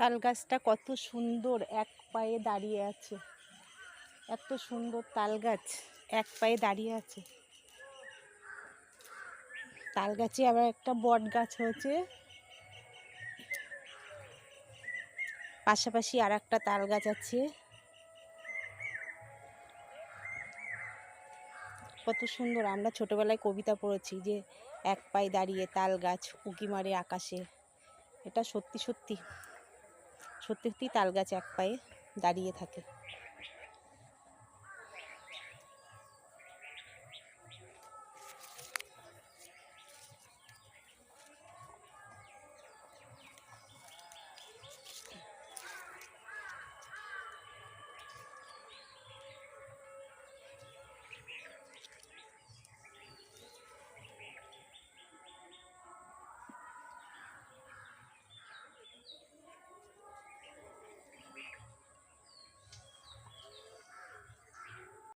তাল গাছটা কত সুন্দর এক পায়ে দাঁড়িয়ে আছে। এত সুন্দর তাল গাছ এক পায়ে দাঁড়িয়ে আছে। তাল গাছে আবার একটা বট গাছ হয়েছে। পাশাপাশি আর একটা তাল গাছ আছে। কত সুন্দর, আমরা ছোটবেলায় কবিতা পড়েছি যে এক পায়ে দাঁড়িয়ে তাল গাছ উঁকি মারে আকাশে। এটা সত্যি সত্যি। সত্যি সত্যি তাল গাছ এক পায়ে দাঁড়িয়ে থাকে।